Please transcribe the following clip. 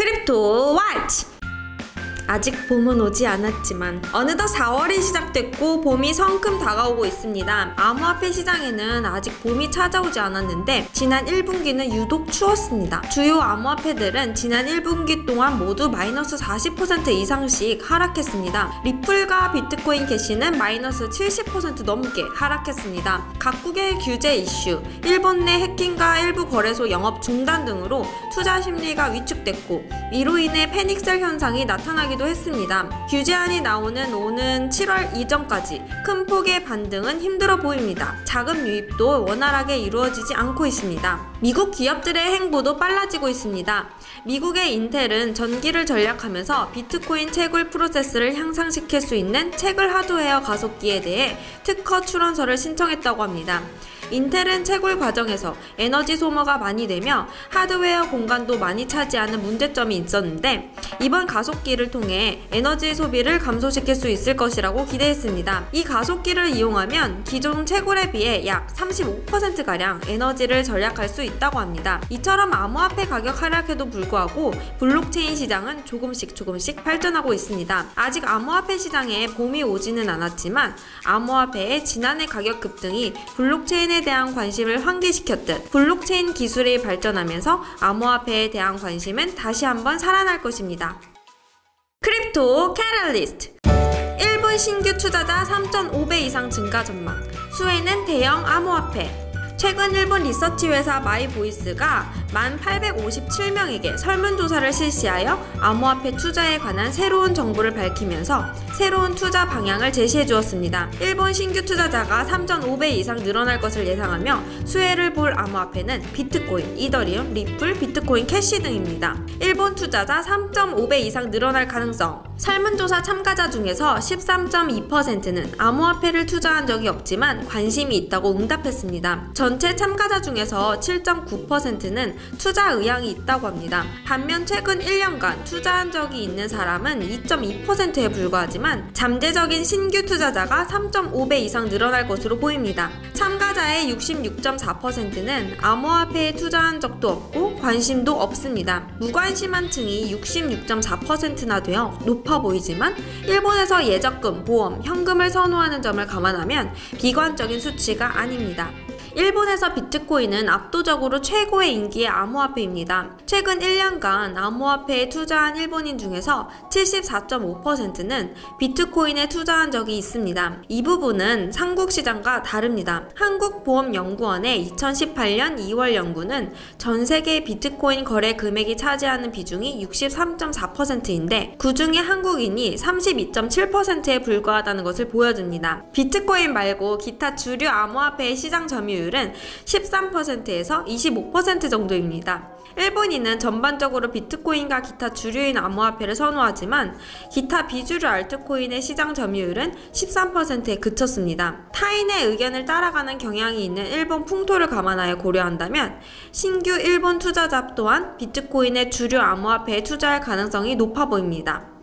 크립토 와치 아직 봄은 오지 않았지만 어느덧 4월이 시작됐고 봄이 성큼 다가오고 있습니다. 암호화폐 시장에는 아직 봄이 찾아오지 않았는데 지난 1분기는 유독 추웠습니다. 주요 암호화폐들은 지난 1분기 동안 모두 마이너스 40% 이상씩 하락했습니다. 리플과 비트코인 캐시는 마이너스 70% 넘게 하락했습니다. 각국의 규제 이슈, 일본 내 해킹과 일부 거래소 영업 중단 등으로 투자 심리가 위축됐고 이로 인해 패닉셀 현상이 나타나기도 하기도 했습니다. 규제안이 나오는 오는 7월 이전까지 큰 폭의 반등은 힘들어 보입니다. 자금 유입도 원활하게 이루어지지 않고 있습니다. 미국 기업들의 행보도 빨라지고 있습니다. 미국의 인텔은 전기를 전략하면서 비트코인 채굴 프로세스를 향상시킬 수 있는 채굴 하드웨어 가속기에 대해 특허 출원서를 신청했다고 합니다. 인텔은 채굴 과정에서 에너지 소모가 많이 되며 하드웨어 공간도 많이 차지하는 문제점이 있었는데 이번 가속기를 통해 에너지 소비를 감소시킬 수 있을 것이라고 기대했습니다. 이 가속기를 이용하면 기존 채굴에 비해 약 35%가량 에너지를 절약할 수 있다고 합니다. 이처럼 암호화폐 가격 하락에도 불구하고 블록체인 시장은 조금씩 조금씩 발전하고 있습니다. 아직 암호화폐 시장에 봄이 오지는 않았지만 암호화폐의 지난해 가격 급등이 블록체인에 대한 관심을 환기시켰듯 블록체인 기술이 발전하면서 암호화폐에 대한 관심은 다시 한번 살아날 것입니다. 크립토 캐럴리스트 1분 신규 투자자 3.5배 이상 증가 전망 수혜는 대형 암호화폐 최근 일본 리서치 회사 마이보이스가 1,857명에게 설문조사를 실시하여 암호화폐 투자에 관한 새로운 정보를 밝히면서 새로운 투자 방향을 제시해 주었습니다. 일본 신규 투자자가 3.5배 이상 늘어날 것을 예상하며 수혜를 볼 암호화폐는 비트코인, 이더리움, 리플, 비트코인 캐시 등입니다. 일본 투자자 3.5배 이상 늘어날 가능성 설문조사 참가자 중에서 13.2%는 암호화폐를 투자한 적이 없지만 관심이 있다고 응답했습니다. 전체 참가자 중에서 7.9%는 투자 의향이 있다고 합니다. 반면 최근 1년간 투자한 적이 있는 사람은 2.2%에 불과하지만 잠재적인 신규 투자자가 3.5배 이상 늘어날 것으로 보입니다. 참가자의 66.4%는 암호화폐에 투자한 적도 없고 관심도 없습니다. 무관심한 층이 66.4%나 되어 높아 보이지만 일본에서 예적금, 보험, 현금을 선호하는 점을 감안하면 비관적인 수치가 아닙니다. 일본에서 비트코인은 압도적으로 최고의 인기의 암호화폐입니다. 최근 1년간 암호화폐에 투자한 일본인 중에서 74.5%는 비트코인에 투자한 적이 있습니다. 이 부분은 한국 시장과 다릅니다. 한국보험연구원의 2018년 2월 연구는 전 세계 비트코인 거래 금액이 차지하는 비중이 63.4%인데 그 중에 한국인이 32.7%에 불과하다는 것을 보여줍니다. 비트코인 말고 기타 주류 암호화폐의 시장 점유율 점유율은 13%에서 25% 정도입니다. 일본인은 전반적으로 비트코인과 기타 주류인 암호화폐를 선호하지만 기타 비주류 알트코인의 시장 점유율은 13%에 그쳤습니다. 타인의 의견을 따라가는 경향이 있는 일본 풍토를 감안하여 고려한다면 신규 일본 투자자 또한 비트코인의 주류 암호화폐에 투자할 가능성이 높아 보입니다.